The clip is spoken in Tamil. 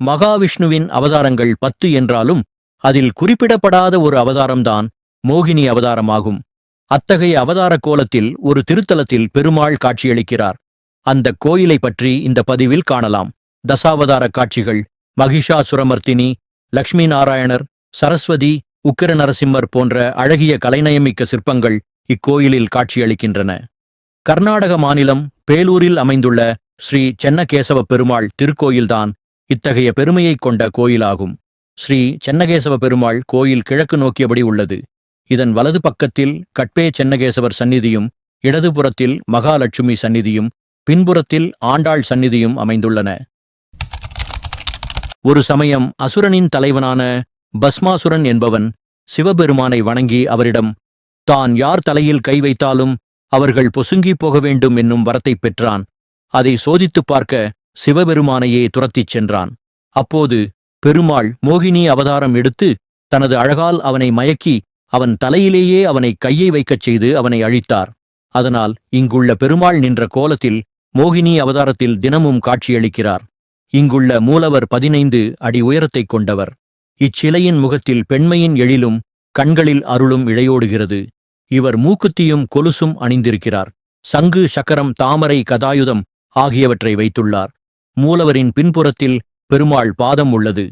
மகாவிஷ்ணுவின் அவதாரங்கள் பத்து என்றாலும் அதில் குறிப்பிடப்படாத ஒரு அவதாரம்தான் மோகினி அவதாரமாகும். அத்தகைய அவதார கோலத்தில் ஒரு திருத்தலத்தில் பெருமாள் காட்சியளிக்கிறார். அந்த கோயிலை பற்றி இந்த பதிவில் காணலாம். தசாவதார காட்சிகள் மகிஷாசுரமர்த்தினி லக்ஷ்மி நாராயணர் சரஸ்வதி உக்கிர நரசிம்மர் போன்ற அழகிய கலைநயமிக்க சிற்பங்கள் இக்கோயிலில் காட்சியளிக்கின்றன. கர்நாடக மாநிலம் பேலூரில் அமைந்துள்ள ஸ்ரீ சென்னகேசவ பெருமாள் திருக்கோயில்தான் இத்தகைய பெருமையைக் கொண்ட கோயிலாகும். ஸ்ரீ சென்னகேசவ பெருமாள் கோயில் கிழக்கு நோக்கியபடி உள்ளது. இதன் வலது பக்கத்தில் கட்பே சென்னகேசவர் சந்நிதியும் இடதுபுறத்தில் மகாலட்சுமி சந்நிதியும் பின்புறத்தில் ஆண்டாள் சந்நிதியும் அமைந்துள்ளன. ஒரு சமயம் அசுரனின் தலைவனான பஸ்மாசுரன் என்பவன் சிவபெருமானை வணங்கி அவரிடம் தான் யார் தலையில் கை வைத்தாலும் அவர்கள் பொசுங்கிப் போக வேண்டும் என்னும் வரத்தைப் பெற்றான். அதை சோதித்துப் பார்க்க சிவபெருமானையே துரத்திச் சென்றான். அப்போது பெருமாள் மோகினி அவதாரம் எடுத்து தனது அழகால் அவனை மயக்கி அவன் தலையிலேயே அவனை கையை வைக்கச் செய்து அவனை அழித்தார். அதனால் இங்குள்ள பெருமாள் நின்ற கோலத்தில் மோகினி அவதாரத்தில் தினமும் காட்சியளிக்கிறார். இங்குள்ள மூலவர் பதினைந்து அடி உயரத்தைக் கொண்டவர். இச்சிலையின் முகத்தில் பெண்மையின் எழிலும் கண்களில் அருளும் இழையோடுகிறது. இவர் மூக்குத்தியும் கொலுசும் அணிந்திருக்கிறார். சங்கு சக்கரம் தாமரை கதாயுதம் ஆகியவற்றை வைத்துள்ளார். மூலவரின் பின்புறத்தில் பெருமாள் பாதம் உள்ளது.